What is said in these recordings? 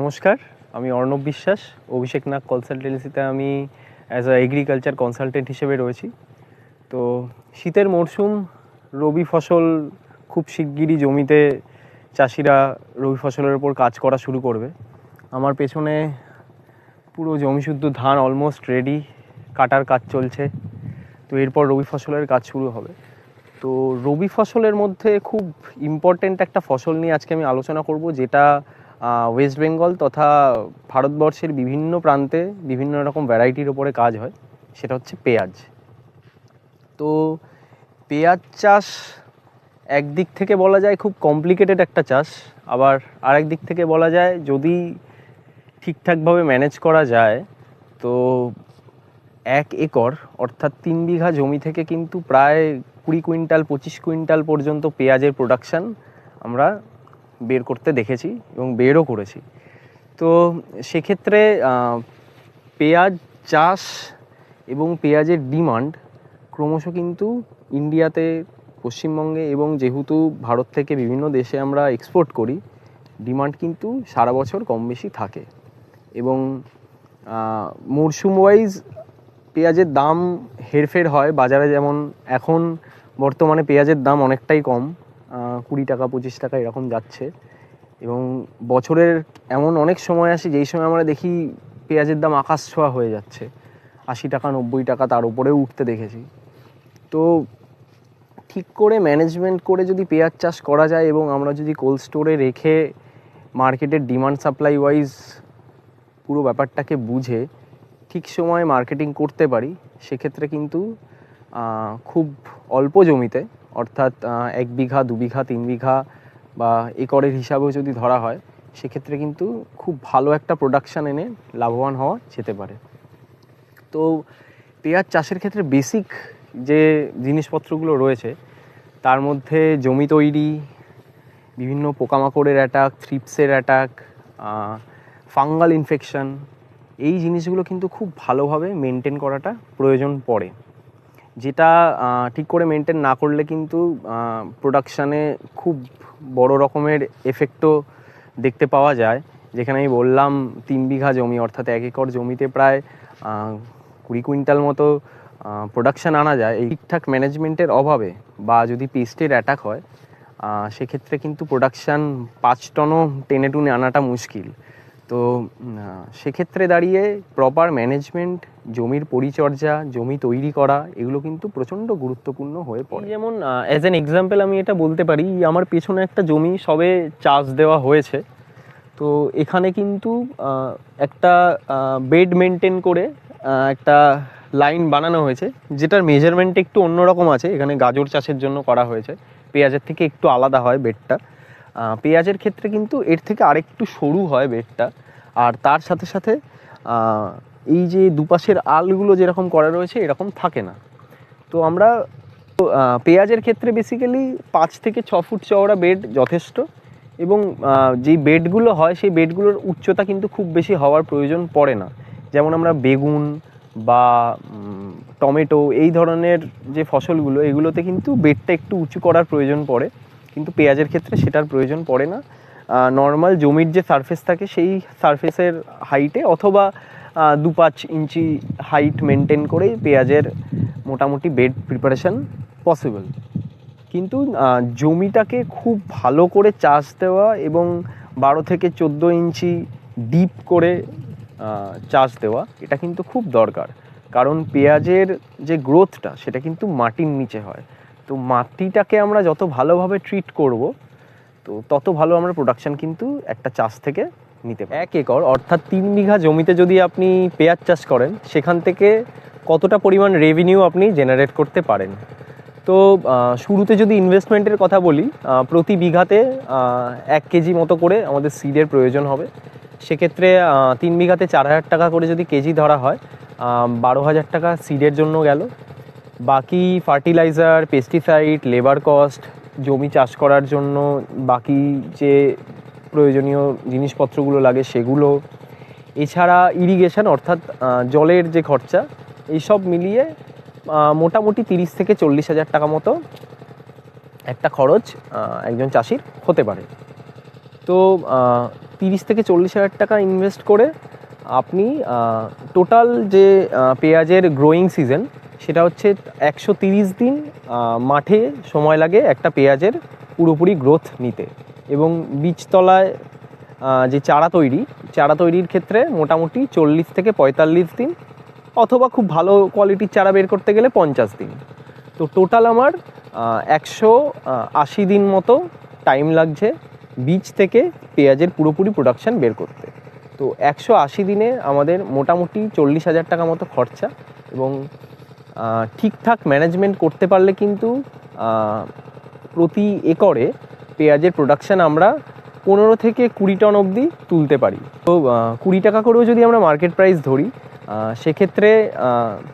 নমস্কার, আমি অর্ণব বিশ্বাস। অভিষেক নাগ কনসালটেন্সিতে আমি অ্যাজ আ এগ্রিকালচার কনসালটেন্ট হিসেবে রয়েছি। তো শীতের মরশুম, রবি ফসল খুব শিগগিরই জমিতে চাষিরা রবি ফসলের ওপর কাজ করা শুরু করবে। আমার পেছনে পুরো জমি শুদ্ধ ধান অলমোস্ট রেডি কাটার কাজ চলছে। তো এরপর রবি ফসলের কাজ শুরু হবে। তো রবি ফসলের মধ্যে খুব ইম্পর্টেন্ট একটা ফসল নিয়ে আজকে আমি আলোচনা করব, যেটা ওয়েস্ট বেঙ্গল তথা ভারতবর্ষের বিভিন্ন প্রান্তে বিভিন্ন রকম ভ্যারাইটির ওপরে কাজ হয়, সেটা হচ্ছে পেঁয়াজ। তো পেঁয়াজ চাষ একদিক থেকে বলা যায় খুব কমপ্লিকেটেড একটা চাষ, আবার আরেক দিক থেকে বলা যায় যদি ঠিকঠাকভাবে ম্যানেজ করা যায়, তো এক একর, অর্থাৎ তিন বিঘা জমি থেকে কিন্তু প্রায় কুড়ি কুইন্টাল, পঁচিশ কুইন্টাল পর্যন্ত পেঁয়াজের প্রোডাকশান আমরা বের করতে দেখেছি এবং বেরও করেছি। তো সেক্ষেত্রে পেঁয়াজ চাষ এবং পেঁয়াজের ডিমান্ড ক্রমশ কিন্তু ইন্ডিয়াতে, পশ্চিমবঙ্গে এবং যেহেতু ভারত থেকে বিভিন্ন দেশে আমরা এক্সপোর্ট করি, ডিমান্ড কিন্তু সারা বছর কম বেশি থাকে। এবং মরশুম ওয়াইজ পেঁয়াজের দাম হেরফের হয়, বাজারে যেমন এখন বর্তমানে পেঁয়াজের দাম অনেকটাই কম। কুড়ি টাকা, পঁচিশ টাকা এরকম যাচ্ছে। এবং বছরের এমন অনেক সময় আসে, যেই সময় আমরা দেখি পেঁয়াজের দাম আকাশ ছোঁয়া হয়ে যাচ্ছে। আশি টাকা, নব্বই টাকা তার উপরেও উঠতে দেখেছি। তো ঠিক করে ম্যানেজমেন্ট করে যদি পেঁয়াজ চাষ করা যায় এবং আমরা যদি কোল্ড স্টোরে রেখে মার্কেটের ডিমান্ড সাপ্লাই ওয়াইজ পুরো ব্যাপারটাকে বুঝে ঠিক সময়ে মার্কেটিং করতে পারি, সেক্ষেত্রে কিন্তু খুব অল্প জমিতে অর্থাৎ এক বিঘা, দু বিঘা, তিন বিঘা বা একরের হিসাবেও যদি ধরা হয়, সেক্ষেত্রে কিন্তু খুব ভালো একটা প্রোডাকশান এনে লাভবান হওয়া যেতে পারে। তো পেঁয়াজ চাষের ক্ষেত্রে বেসিক যে জিনিসপত্রগুলো রয়েছে, তার মধ্যে জমি তৈরি, বিভিন্ন পোকামাকড়ের অ্যাটাক থ্রিপসের অ্যাটাক ফাঙ্গাল ইনফেকশন এই জিনিসগুলো কিন্তু খুব ভালোভাবে মেনটেন করাটা প্রয়োজন পড়ে। যেটা ঠিক করে মেনটেন না করলে কিন্তু প্রোডাকশানে খুব বড় রকমের এফেক্টও দেখতে পাওয়া যায়। যেখানে আমি বললাম, তিন বিঘা জমি, অর্থাৎ এক একর জমিতে প্রায় কুড়ি কুইন্টাল মতো প্রোডাকশান আনা যায়। এই ঠিকঠাক ম্যানেজমেন্টের অভাবে বা যদি পেস্টের অ্যাটাক হয় সেক্ষেত্রে কিন্তু প্রোডাকশান পাঁচ টনও টেনে টুনে আনাটা মুশকিল। তো সেক্ষেত্রে দাঁড়িয়ে প্রপার ম্যানেজমেন্ট জমির পরিচর্যা, জমি তৈরি করা, এগুলো কিন্তু প্রচণ্ড গুরুত্বপূর্ণ হয়ে পড়ে। যেমন অ্যাজ অ্যান এক্সাম্পল আমি এটা বলতে পারি, আমার পেছনে একটা জমি সবে চাষ দেওয়া হয়েছে। তো এখানে কিন্তু একটা বেড মেনটেন করে একটা লাইন বানানো হয়েছে, যেটার মেজারমেন্ট একটু অন্যরকম আছে। এখানে গাজর চাষের জন্য করা হয়েছে। পেঁয়াজের থেকে একটু আলাদা হয় বেডটা পেঁয়াজের ক্ষেত্রে কিন্তু এর থেকে আরেকটু সরু হয় বেডটা আর তার সাথে সাথে এই যে দুপাশের আলগুলো যেরকম করা রয়েছে, এরকম থাকে না। তো আমরা পেঁয়াজের ক্ষেত্রে বেসিক্যালি পাঁচ থেকে ছ ফুট চওড়া বেড যথেষ্ট এবং যেই বেডগুলো হয়, সেই বেডগুলোর উচ্চতা কিন্তু খুব বেশি হওয়ার প্রয়োজন পড়ে না। যেমন আমরা বেগুন বা টমেটো এই ধরনের যে ফসলগুলো, এগুলোতে কিন্তু বেডটা একটু উঁচু করার প্রয়োজন পড়ে। কিন্তু পেঁয়াজের ক্ষেত্রে সেটার প্রয়োজন পড়ে না। নর্মাল জমির যে সারফেস থাকে সেই সারফেসের হাইটে অথবা দু পাঁচ ইঞ্চি হাইট মেনটেন করেই পেঁয়াজের মোটামুটি বেড প্রিপারেশন পসিবল কিন্তু জমিটাকে খুব ভালো করে চাষ দেওয়া এবং বারো থেকে চোদ্দ ইঞ্চি ডিপ করে চাষ দেওয়া, এটা কিন্তু খুব দরকার। কারণ পেঁয়াজের যে গ্রোথটা সেটা কিন্তু মাটির নিচে হয়। তো মাটিটাকে আমরা যত ভালোভাবে ট্রিট করব, তো তত ভালো আমরা প্রোডাকশান কিন্তু একটা চাষ থেকে নিতে পারি এক একর, অর্থাৎ তিন বিঘা জমিতে যদি আপনি পেঁয়াজ চাষ করেন, সেখান থেকে কতটা পরিমাণ রেভিনিউ আপনি জেনারেট করতে পারেন? তো শুরুতে যদি ইনভেস্টমেন্টের কথা বলি প্রতি বিঘাতে এক কেজি মতো করে আমাদের সিডের প্রয়োজন হবে। সেক্ষেত্রে তিন বিঘাতে চার হাজার টাকা করে যদি কেজি ধরা হয় বারো হাজার টাকা সিডের জন্য গেল। বাকি ফার্টিলাইজার পেস্টিসাইড লেবার কস্ট জমি চাষ করার জন্য বাকি যে প্রয়োজনীয় জিনিসপত্রগুলো লাগে সেগুলো। এছাড়া ইরিগেশন অর্থাৎ জলের যে খরচা, এইসব মিলিয়ে মোটামুটি তিরিশ থেকে চল্লিশ হাজার টাকা মতো একটা খরচ একজন চাষির হতে পারে। তো তিরিশ থেকে চল্লিশ হাজার টাকা ইনভেস্ট করে আপনি টোটাল যে পেঁয়াজের গ্রোয়িং সিজন সেটা হচ্ছে একশো দিন মাঠে সময় লাগে একটা পেঁয়াজের পুরোপুরি গ্রোথ নিতে। এবং বীজতলায় যে চারা তৈরি, চারা তৈরির ক্ষেত্রে মোটামুটি চল্লিশ থেকে পঁয়তাল্লিশ দিন অথবা খুব ভালো কোয়ালিটির চারা বের করতে গেলে পঞ্চাশ দিন। তো টোটাল আমার একশো আশি দিন মতো টাইম লাগছে বীজ থেকে পেঁয়াজের পুরোপুরি প্রোডাকশান বের করতে। তো একশো আশি দিনে আমাদের মোটামুটি চল্লিশ হাজার টাকা মতো খরচা এবং ঠিকঠাক ম্যানেজমেন্ট করতে পারলে কিন্তু প্রতি একরে পেঁয়াজের প্রোডাকশান আমরা পনেরো থেকে কুড়ি টন অবধি তুলতে পারি। তো কুড়ি টাকা করেও যদি আমরা মার্কেট প্রাইস ধরি সেক্ষেত্রে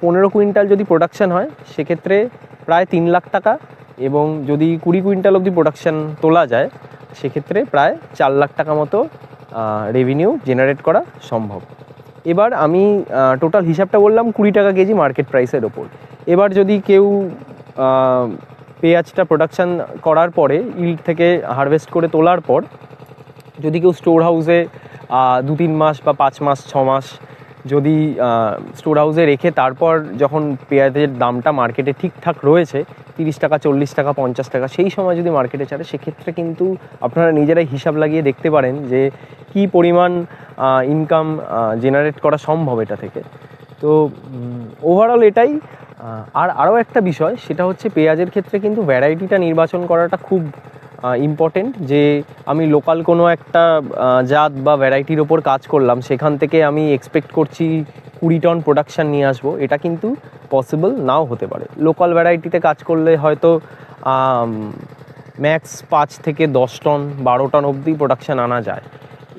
পনেরো কুইন্টাল যদি প্রোডাকশান হয়, সেক্ষেত্রে প্রায় তিন লাখ টাকা এবং যদি কুড়ি কুইন্টাল অবধি প্রোডাকশান তোলা যায়, সেক্ষেত্রে প্রায় চার লাখ টাকা মতো রেভিনিউ জেনারেট করা সম্ভব। এবার আমি টোটাল হিসাবটা বললাম কুড়ি টাকা কেজি মার্কেট প্রাইসের ওপর। এবার যদি কেউ পেঁয়াজটা প্রোডাকশান করার পরে ইল্ড থেকে হারভেস্ট করে তোলার পর, যদি কেউ স্টোর হাউসে দু তিন মাস বা পাঁচ মাস, ছ মাস যদি স্টোর হাউসে রেখে তারপর যখন পেঁয়াজের দামটা মার্কেটে ঠিকঠাক রয়েছে, তিরিশ টাকা, চল্লিশ টাকা, পঞ্চাশ টাকা, সেই সময় যদি মার্কেটে ছাড়ে, সেক্ষেত্রে কিন্তু আপনারা নিজেরাই হিসাব লাগিয়ে দেখতে পারেন যে কি পরিমাণ ইনকাম জেনারেট করা সম্ভব এটা থেকে। তো ওভারঅল এটাই। আর আরও একটা বিষয়, সেটা হচ্ছে পেঁয়াজের ক্ষেত্রে কিন্তু ভ্যারাইটিটা নির্বাচন করাটা খুব ইম্পর্টেন্ট যে আমি লোকাল কোনো একটা জাত বা ভ্যারাইটির ওপর কাজ করলাম, সেখান থেকে আমি এক্সপেক্ট করছি কুড়ি টন প্রোডাকশান নিয়ে আসব। এটা কিন্তু পসিবল নাও হতে পারে। লোকাল ভ্যারাইটিতে কাজ করলে হয়তো ম্যাক্স পাঁচ থেকে দশ টন বারো টন অবধি প্রোডাকশান আনা যায়।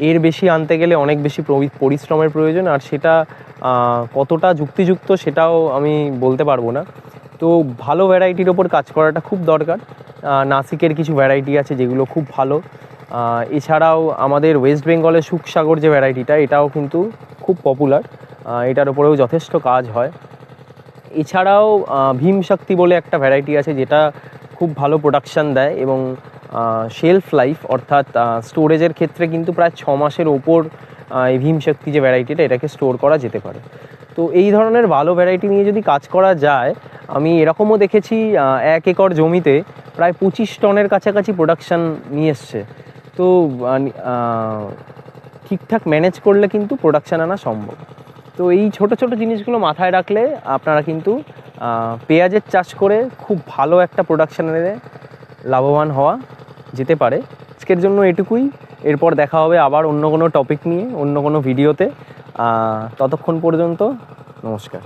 এর বেশি আনতে গেলে অনেক বেশি পরিশ্রমের প্রয়োজন, আর সেটা কতটা যুক্তিযুক্ত সেটাও আমি বলতে পারব না। তো ভালো ভ্যারাইটির ওপর কাজ করাটা খুব দরকার। নাসিকের কিছু ভ্যারাইটি আছে যেগুলো খুব ভালো। এছাড়াও আমাদের ওয়েস্ট বেঙ্গলের সুখসাগর যে ভ্যারাইটিটা এটাও কিন্তু খুব পপুলার এটার ওপরেও যথেষ্ট কাজ হয়। এছাড়াও ভীম শক্তি বলে একটা ভ্যারাইটি আছে যেটা খুব ভালো প্রোডাকশান দেয় এবং শেলফ লাইফ অর্থাৎ স্টোরেজের ক্ষেত্রে কিন্তু প্রায় ছ মাসের ওপর এই ভীম শক্তি যে ভ্যারাইটিটা এটাকে স্টোর করা যেতে পারে। তো এই ধরনের ভালো ভ্যারাইটি নিয়ে যদি কাজ করা যায় আমি এরকমও দেখেছি এক একর জমিতে প্রায় পঁচিশ টনের কাছাকাছি প্রোডাকশান নিয়ে এসছে। তো ঠিকঠাক ম্যানেজ করলে কিন্তু প্রোডাকশান আনা সম্ভব। তো এই ছোট ছোট জিনিসগুলো মাথায় রাখলে আপনারা কিন্তু পেঁয়াজের চাষ করে খুব ভালো একটা প্রোডাকশানে লাভবান হওয়া যেতে পারে। আজকের জন্য এটুকুই। এরপর দেখা হবে আবার অন্য কোনো টপিক নিয়ে, অন্য কোনো ভিডিওতে ততক্ষণ পর্যন্ত নমস্কার।